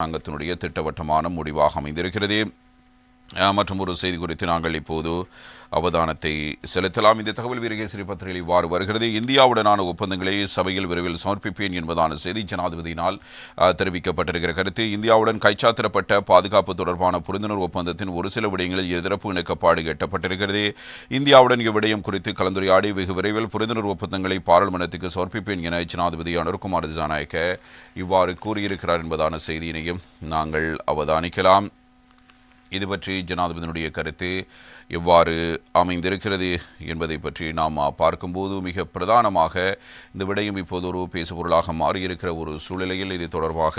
அரசாங்கத்தினுடைய திட்டவட்டமான முடிவாக அமைந்திருக்கிறது. மற்றும் ஒரு செய்தி குறித்து நாங்கள் இப்போது அவதானத்தை செலுத்தலாம். இந்த தகவல் வீரகேசரி பத்திரிகையில் இவ்வாறு வருகிறது. இந்தியாவுடனான ஒப்பந்தங்களை சபையில் விரைவில் சமர்ப்பிப்பேன் என்பதான செய்தி ஜனாதிபதியினால் தெரிவிக்கப்பட்டிருக்கிற கருத்து. இந்தியாவுடன் கைச்சாத்திரப்பட்ட பாதுகாப்பு தொடர்பான புரிந்துணர்வு ஒப்பந்தத்தின் ஒரு சில விடயங்களில் எதிர்ப்பு இணக்கப்பாடு எட்டப்பட்டிருக்கிறது. இந்தியாவுடன் இவ்விடயம் குறித்து கலந்துரையாடி வெகு விரைவில் புரிந்துணர்வு ஒப்பந்தங்களை பாராளுமன்றத்துக்கு சமர்ப்பிப்பேன் என ஜனாதிபதி அனுர்குமார் திசாநாயக்க இவ்வாறு கூறியிருக்கிறார் என்பதான செய்தியினையும் நாங்கள் அவதானிக்கலாம். இது பற்றி ஜனாதிபதியினுடைய கருத்து எவ்வாறு அமைந்திருக்கிறது என்பதை பற்றி நாம் பார்க்கும்போது மிக பிரதானமாக இந்த விடயம் இப்போது ஒரு பேசுபொருளாக மாறியிருக்கிற ஒரு சூழ்நிலையில் இது தொடர்பாக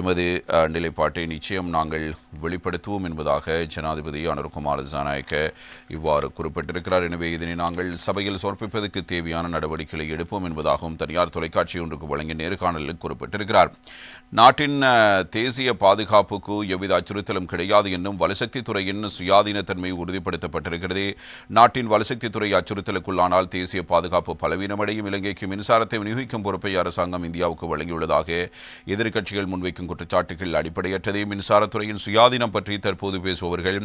எமது நிலைப்பாட்டை நிச்சயம் நாங்கள் வெளிப்படுத்துவோம் என்பதாக ஜனாதிபதி அனுர்குமார் ஜனநாயக்க இவ்வாறு குறிப்பிட்டிருக்கிறார். எனவே இதனை நாங்கள் சபையில் சமர்ப்பிப்பதற்கு தேவையான நடவடிக்கைகளை எடுப்போம் என்பதாகவும் தனியார் தொலைக்காட்சி ஒன்றுக்கு வழங்கிய நேர்காணலில் குறிப்பிட்டிருக்கிறார். நாட்டின் தேசிய பாதுகாப்புக்கு எவ்வித அச்சுறுத்தலும் கிடையாது மற்றும் வலுசக்தி துறையின் சுயாதீனத்தன்மை உறுதிப்படுத்தப்பட்டிருக்கிறது. நாட்டின் வலுசக்தி துறை அச்சுறுத்தலுக்குள்ளானால் தேசிய பாதுகாப்பு பலவீனமடையும். இலங்கைக்கு மின்சாரத்தை விநியோகிக்கும் பொறுப்பை அரசாங்கம் இந்தியாவுக்கு வழங்கியுள்ளதாக எதிர்க்கட்சிகள் முன்வைக்கும் குற்றச்சாட்டுகள் அடிப்படையற்றதே. மின்சாரத்துறையின் சுயாதீனம் பற்றி தற்போது பேசுபவர்கள்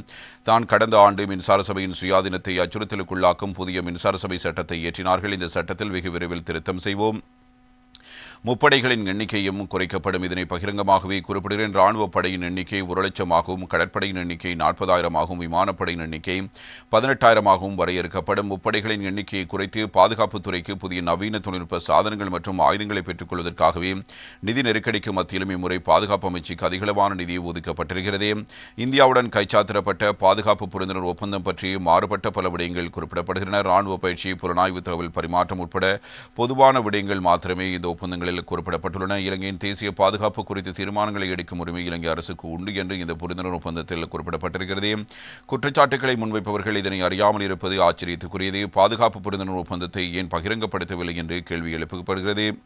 தான் கடந்த ஆண்டு மின்சார சபையின் சுயாதீனத்தை அச்சுறுத்தலுக்குள்ளாக்கும் புதிய மின்சார சபை சட்டத்தை இயற்றினார்கள். இந்த சட்டத்தில் வெகு விரைவில் திருத்தம் செய்வோம். முப்படைகளின் எண்ணிக்கையும் குறைக்கப்படும். இதனை பகிரங்கமாகவே குறிப்பிடுகிறேன். ராணுவ படையின் எண்ணிக்கை ஒரு லட்சமாகவும் கடற்படையின் எண்ணிக்கை நாற்பதாயிரமாகவும் விமானப்படையின் எண்ணிக்கை பதினெட்டாயிரமாகவும் வரையறுக்கப்படும். முப்படைகளின் எண்ணிக்கையை குறைத்து பாதுகாப்புத்துறைக்கு புதிய நவீன தொழில்நுட்ப சாதனங்கள் மற்றும் ஆயுதங்களை பெற்றுக் கொள்வதற்காகவே நிதி நெருக்கடிக்கு மத்தியிலும் இம்முறை பாதுகாப்பு அமைச்சுக்கு அதிகளவான நிதி ஒதுக்கப்பட்டிருக்கிறது. இந்தியாவுடன் கைச்சாத்திரப்பட்ட பாதுகாப்பு புரிந்துணர்வு ஒப்பந்தம் பற்றி மாறுபட்ட பல விடயங்கள் குறிப்பிடப்படுகின்றன. ராணுவ பயிற்சி புலனாய்வு தகவல் பரிமாற்றம் உட்பட பொதுவான விடயங்கள் மாத்திரமே இந்த ஒப்பந்தங்களில் குறிப்பிடப்பட்டுள்ளன. இலங்கையின் தேசிய பாதுகாப்பு குறித்து தீர்மானங்களை எடுக்கும் உரிமை இலங்கை அரசுக்கு உண்டு என்று இந்த புரிந்துணர்வு ஒப்பந்தத்தில் குறிப்பிடப்பட்டிருக்கிறது. குற்றச்சாட்டுகளை முன்வைப்பவர்கள் இதனை அறியாமல் இருப்பது ஆச்சரியத்துக்குரியது. பாதுகாப்பு புரிந்துணர்வு ஒப்பந்தத்தை ஏன் பகிரங்கப்படுத்தவில்லை என்று கேள்வி எழுப்பப்படுகிறது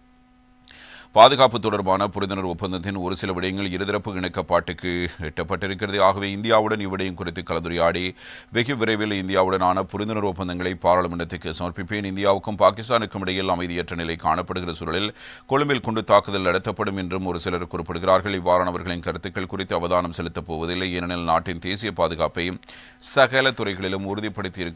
பாதுகாப்பு தொடர்பான புரிந்துணர்வு ஒப்பந்தத்தின் ஒரு சில விடயங்கள் இருதரப்பு இணக்கப்பாட்டுக்கு எட்டப்பட்டிருக்கிறது. ஆகவே இந்தியாவுடன் இவ்விடயம் குறித்து கலந்துரையாடி வெகு விரைவில் இந்தியாவுடனான புரிந்துணர்வு ஒப்பந்தங்களை பாராளுமன்றத்துக்கு சமர்ப்பிப்பேன். இந்தியாவுக்கும் பாகிஸ்தானுக்கும் இடையில் அமைதியற்ற நிலை காணப்படுகிற சூழலில் கொழும்பில் குண்டு தாக்குதல் நடத்தப்படும் என்றும் ஒரு சிலர் குறிப்பிடுகிறார்கள். இவ்வாறானவர்களின் கருத்துக்கள் குறித்து அவதானம் செலுத்தப் போவதில்லை. ஏனெனில் நாட்டின் தேசிய பாதுகாப்பை சகல துறைகளிலும் உறுதிப்படுத்தி